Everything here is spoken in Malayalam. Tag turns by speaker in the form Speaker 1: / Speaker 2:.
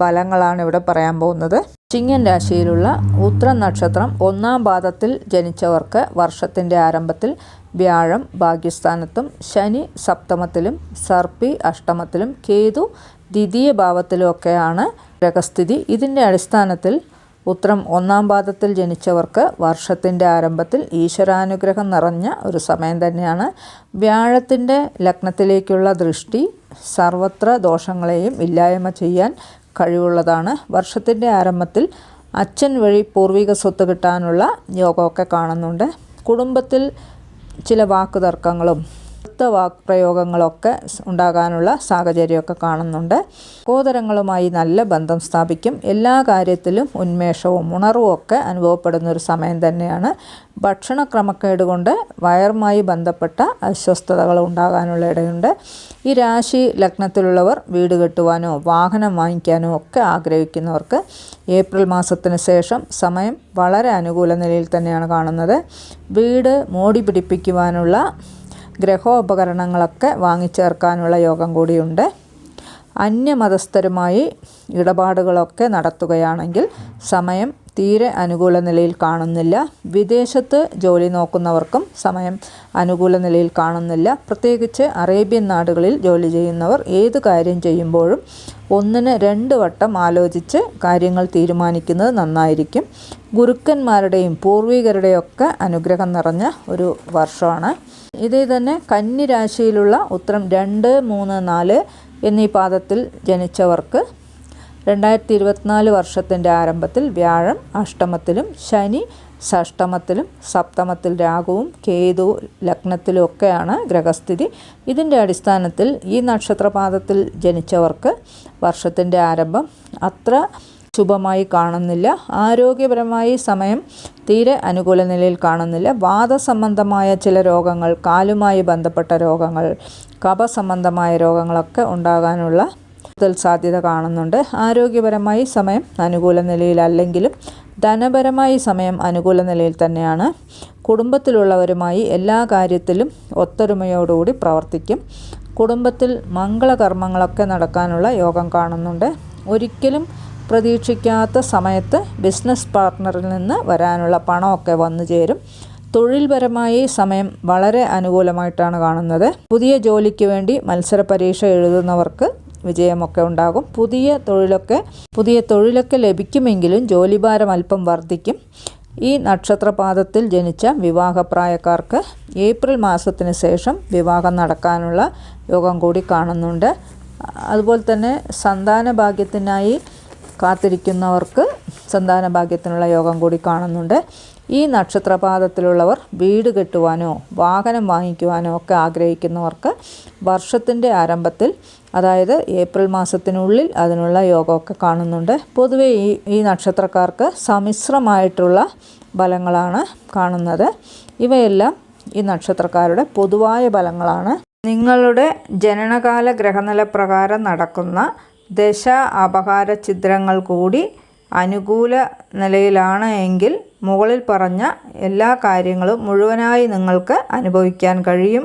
Speaker 1: ഫലങ്ങളാണ് ഇവിടെ പറയാൻ പോകുന്നത്. ചിങ്ങൻ രാശിയിലുള്ള ഉത്ര നക്ഷത്രം ഒന്നാം പാദത്തിൽ ജനിച്ചവർക്ക് വർഷത്തിന്റെ ആരംഭത്തിൽ വ്യാഴം ഭാഗ്യസ്ഥാനത്തും ശനി സപ്തമത്തിലും സർപ്പി അഷ്ടമത്തിലും കേതു ദ്വിതീയ ഭാവത്തിലുമൊക്കെയാണ് ഗ്രഹസ്ഥിതി. ഇതിന്റെ അടിസ്ഥാനത്തിൽ ഉത്രം ഒന്നാം പാദത്തിൽ ജനിച്ചവർക്ക് വർഷത്തിന്റെ ആരംഭത്തിൽ ഈശ്വരാനുഗ്രഹം നിറഞ്ഞ ഒരു സമയം തന്നെയാണ്. വ്യാഴത്തിന്റെ ലഗ്നത്തിലേക്കുള്ള ദൃഷ്ടി സർവത്ര ദോഷങ്ങളെയും ഇല്ലായ്മ ചെയ്യാൻ കഴിവുള്ളതാണ്. വർഷത്തിന്റെ ആരംഭത്തിൽ അച്ഛൻ വഴി പൂർവിക സ്വത്ത് കിട്ടാനുള്ള യോഗമൊക്കെ കാണുന്നുണ്ട്. കുടുംബത്തിൽ ചില വാക്കുതർക്കങ്ങളും അടുത്ത വാക്പ്രയോഗങ്ങളൊക്കെ ഉണ്ടാകാനുള്ള സാഹചര്യമൊക്കെ കാണുന്നുണ്ട്. സഹോദരങ്ങളുമായി നല്ല ബന്ധം സ്ഥാപിക്കും. എല്ലാ കാര്യത്തിലും ഉന്മേഷവും ഉണർവും ഒക്കെ അനുഭവപ്പെടുന്ന ഒരു സമയം തന്നെയാണ്. ഭക്ഷണക്രമക്കേട് കൊണ്ട് വയറുമായി ബന്ധപ്പെട്ട അസ്വസ്ഥതകൾ ഉണ്ടാകാനുള്ള ഇടയുണ്ട്. ഈ രാശി ലഗ്നത്തിലുള്ളവർ വീട് കെട്ടുവാനോ വാഹനം വാങ്ങിക്കാനോ ഒക്കെ ആഗ്രഹിക്കുന്നവർക്ക് ഏപ്രിൽ മാസത്തിന് ശേഷം സമയം വളരെ അനുകൂല നിലയിൽ തന്നെയാണ് കാണുന്നത്. വീട് മോടി പിടിപ്പിക്കുവാനുള്ള ഗ്രഹോപകരണങ്ങളൊക്കെ വാങ്ങിച്ചേർക്കാനുള്ള യോഗം കൂടിയുണ്ട്. അന്യമതസ്ഥരുമായി ഇടപാടുകളൊക്കെ നടത്തുകയാണെങ്കിൽ സമയം തീരെ അനുകൂല നിലയിൽ കാണുന്നില്ല. വിദേശത്ത് ജോലി നോക്കുന്നവർക്കും സമയം അനുകൂല നിലയിൽ കാണുന്നില്ല. പ്രത്യേകിച്ച് അറേബ്യൻ നാടുകളിൽ ജോലി ചെയ്യുന്നവർ ഏത് കാര്യം ചെയ്യുമ്പോഴും ഒന്നിന് രണ്ട് വട്ടം ആലോചിച്ച് കാര്യങ്ങൾ തീരുമാനിക്കുന്നത് നന്നായിരിക്കും. ഗുരുക്കന്മാരുടെയും പൂർവികരുടെയും ഒക്കെ അനുഗ്രഹം നിറഞ്ഞ ഒരു വർഷമാണ്. ഇതേ തന്നെ കന്നി രാശിയിലുള്ള ഉത്തരം രണ്ട് മൂന്ന് നാല് എന്നീ പാദത്തിൽ ജനിച്ചവർക്ക് രണ്ടായിരത്തി ഇരുപത്തിനാല് വർഷത്തിന്റെ ആരംഭത്തിൽ വ്യാഴം അഷ്ടമത്തിലും ശനി ഷഷ്ടമത്തിലും സപ്തമത്തിൽ രാഹുവും കേതു ലഗ്നത്തിലും ഒക്കെയാണ് ഗ്രഹസ്ഥിതി. ഇതിന്റെ അടിസ്ഥാനത്തിൽ ഈ നക്ഷത്രപാദത്തിൽ ജനിച്ചവർക്ക് വർഷത്തിന്റെ ആരംഭം അത്ര ശുഭമായി കാണുന്നില്ല. ആരോഗ്യപരമായി സമയം തീരെ അനുകൂല നിലയിൽ കാണുന്നില്ല. വാദസംബന്ധമായ ചില രോഗങ്ങൾ കാലുമായി ബന്ധപ്പെട്ട രോഗങ്ങൾ കഫസംബന്ധമായ രോഗങ്ങളൊക്കെ ഉണ്ടാകാനുള്ള സാധ്യത കാണുന്നുണ്ട്. ആരോഗ്യപരമായി സമയം അനുകൂല നിലയിലല്ലെങ്കിലും ധനപരമായി സമയം അനുകൂല നിലയിൽ തന്നെയാണ്. കുടുംബത്തിലുള്ളവരുമായി എല്ലാ കാര്യത്തിലും ഒത്തൊരുമയോടുകൂടി പ്രവർത്തിക്കും. കുടുംബത്തിൽ മംഗളകർമ്മങ്ങളൊക്കെ നടക്കാനുള്ള യോഗം കാണുന്നുണ്ട്. ഒരിക്കലും പ്രതീക്ഷിക്കാത്ത സമയത്ത് ബിസിനസ് പാർട്ട്ണറിൽ നിന്ന് വരാനുള്ള പണമൊക്കെ വന്നു ചേരും. തൊഴിൽപരമായി സമയം വളരെ അനുകൂലമായിട്ടാണ് കാണുന്നത്. പുതിയ ജോലിക്ക് വേണ്ടി മത്സര പരീക്ഷ എഴുതുന്നവർക്ക് വിജയമൊക്കെ ഉണ്ടാകും. പുതിയ തൊഴിലൊക്കെ പുതിയ തൊഴിലൊക്കെ ലഭിക്കുമെങ്കിലും ജോലിഭാരം അല്പം വർദ്ധിക്കും. ഈ നക്ഷത്രപാദത്തിൽ ജനിച്ച വിവാഹപ്രായക്കാർക്ക് ഏപ്രിൽ മാസത്തിന് ശേഷം വിവാഹം നടക്കാനുള്ള യോഗം കൂടി കാണുന്നുണ്ട്. അതുപോലെ തന്നെ സന്താന ഭാഗ്യത്തിനായി കാത്തിരിക്കുന്നവർക്ക് സന്താന ഭാഗ്യത്തിനുള്ള യോഗം കൂടി കാണുന്നുണ്ട്. ഈ നക്ഷത്രപാദത്തിലുള്ളവർ വീട് കെട്ടുവാനോ വാഹനം വാങ്ങിക്കുവാനോ ഒക്കെ ആഗ്രഹിക്കുന്നവർക്ക് വർഷത്തിന്റെ ആരംഭത്തിൽ അതായത് ഏപ്രിൽ മാസത്തിനുള്ളിൽ അതിനുള്ള യോഗമൊക്കെ കാണുന്നുണ്ട്. പൊതുവേ ഈ ഈ നക്ഷത്രക്കാർക്ക് സമ്മിശ്രമായിട്ടുള്ള ഫലങ്ങളാണ് കാണുന്നത്. ഇവയെല്ലാം ഈ നക്ഷത്രക്കാരുടെ പൊതുവായ ഫലങ്ങളാണ്. നിങ്ങളുടെ ജനനകാല ഗ്രഹനില പ്രകാരം നടക്കുന്ന ദശ അപഹാര ചിത്രങ്ങൾ കൂടി അനുകൂല നിലയിലാണ് എങ്കിൽ മുകളിൽ പറഞ്ഞ എല്ലാ കാര്യങ്ങളും മുഴുവനായി നിങ്ങൾക്ക് അനുഭവിക്കാൻ കഴിയും.